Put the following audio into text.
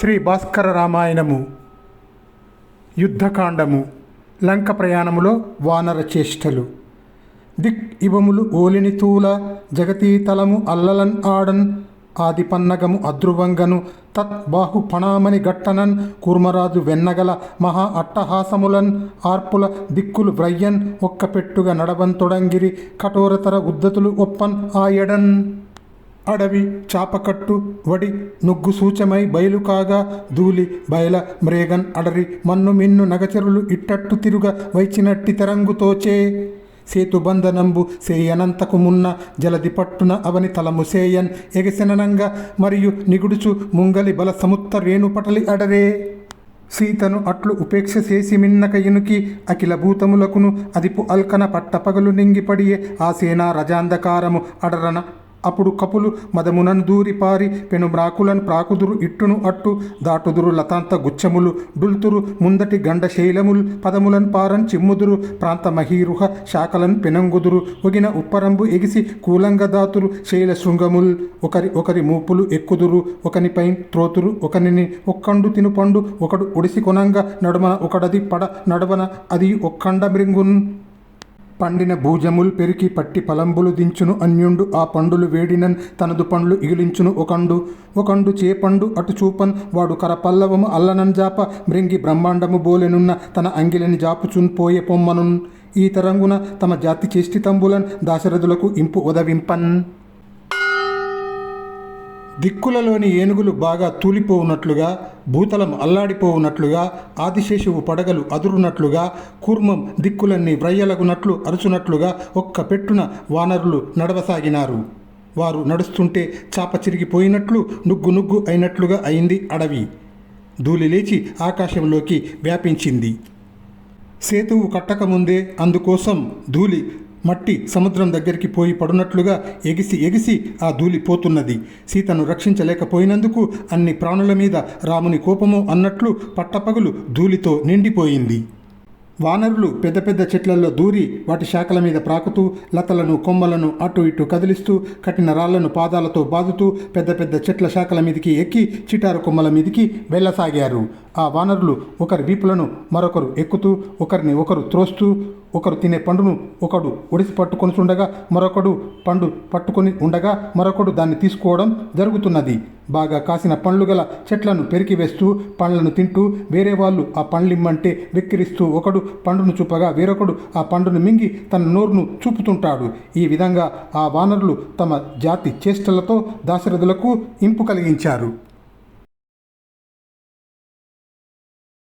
శ్రీ భాస్కర రామాయణము యుద్ధకాండము లంక ప్రయాణములో వానర చేష్టలు. దిక్ ఇవములు ఓలిని తూల జగతీతలము అల్లలన్ ఆడన్ ఆది పన్నగము అద్రువంగను తత్ బాహు పణామని గట్టనన్ కూర్మరాజు వెన్నగల మహా అట్టహాసములన్ ఆర్పుల దిక్కులు వ్రయ్యన్ ఒక్క పెట్టుగా నడవన్ తొడంగిరి కఠోరతర ఉద్దతులు ఒప్పన్ ఆయడన్ అడవి చాపకట్టు వడి నుగ్గు సూచమై బయలు కాగా ధూళి బయల మ్రేగన్ అడరి మన్ను మిన్ను నగచరులు ఇట్టట్టు తిరుగ వైచినట్టి తెరంగుతోచే సేతుబంధనంబు సేయనంతకు మున్న జలది పట్టున అవని తలము సేయన్ ఎగసిననంగా మరియు నిగుడుచు ముంగలి బల సముత్త రేణుపటలి అడరే. సీతను అట్లు ఉపేక్ష చేసి మిన్నక ఇనుకి అఖిల భూతములకును అదిపు అల్కన పట్టపగలు నింగిపడియే ఆ సేనా రజాంధకారము అడరన అప్పుడు కపులు మదమునన్ దూరి పారి పెనుమ్రాకులను ప్రాకుదురు ఇట్టును అట్టు దాటుదురు లతాంత గుచ్చములు డుల్తురు ముందటి గండ శైలములు పదములన్ పారన్ చిమ్ముదురు ప్రాంత మహీరుహ శాఖలను పెనంగుదురు ఒగిన ఉప్పరంబు ఎగిసి కూలంగదాతురు శైల శృంగముల్ ఒకరి ఒకరి మూపులు ఎక్కుదురు ఒకనిపై త్రోతురు ఒకనిని ఒక్కండు తినుపండు ఒకడు ఒడిసి కొనంగా నడుమన ఒకడది పడ నడవన అది ఒక్కండ మృంగున్ పండిన భూజముల్ పెరికి పట్టి పలంబులు దించును అన్యుండు ఆ పండులు వేడినన్ తనదు పండ్లు ఇగిలించును ఒకండు. ఒకండు చేపండు అటు చూపన్ వాడు కరపల్లవము అల్లనన్ జాప మృంగి బ్రహ్మాండము బోలెనున్న తన అంగిలిని జాపుచున్ పోయే పొమ్మనున్. ఈ తరంగున తమ జాతి చేష్టితంబులన్ దాశరథులకు ఇంపు ఉదవింపన్. దిక్కులలోని ఏనుగులు బాగా తూలిపోవునట్లుగా భూతలం అల్లాడిపోవునట్లుగా ఆదిశేషువు పడగలు అదురునట్లుగా కూర్మం దిక్కులన్నీ వ్రయ్యలగునట్లు అరుచునట్లుగా ఒక్క పెట్టున వానరులు నడవసాగినారు. వారు నడుస్తుంటే చాప చిరిగిపోయినట్లు నుగ్గు నుగ్గు అయినట్లుగా అయింది అడవి. ధూళి లేచి ఆకాశంలోకి వ్యాపించింది. సేతువు కట్టకముందే అందుకోసం ధూళి మట్టి సముద్రం దగ్గరికి పోయి పడునట్లుగా ఎగిసి ఎగిసి ఆ ధూళి పోతున్నది. సీతను రక్షించలేకపోయినందుకు అన్ని ప్రాణుల మీద రాముని కోపము అన్నట్లు పట్టపగలు ధూళితో నిండిపోయింది. వానరులు పెద్ద పెద్ద చెట్లలో దూరి వాటి శాఖల మీద ప్రాకుతూ లతలను కొమ్మలను అటు ఇటు కదిలిస్తూ కట్టిన రాళ్ళను పాదాలతో బాదుతూ పెద్ద పెద్ద చెట్ల శాఖల మీదికి ఎక్కి చిటారు కొమ్మల మీదికి వెళ్ళసాగారు. ఆ వానరులు ఒకరి వీపులను మరొకరు ఎక్కుతూ ఒకరిని ఒకరు త్రోస్తూ ఒకరు తినే పండును ఒకడు ఒడిసి పట్టుకొని ఉండగా మరొకడు పండు పట్టుకొని ఉండగా మరొకడు దాన్ని తీసుకోవడం జరుగుతున్నది. బాగా కాసిన పండ్లు గల చెట్లను పెరికివేస్తూ పండ్లను తింటూ వేరే వాళ్ళు ఆ పండ్లిమ్మంటే వెక్కిరిస్తూ ఒకడు పండును చూపగా వేరొకడు ఆ పండును మింగి తన నోరును చూపుతుంటాడు. ఈ విధంగా ఆ వానరులు తమ జాతి చేష్టలతో దాశరథులకు ఇంపు కలిగించారు.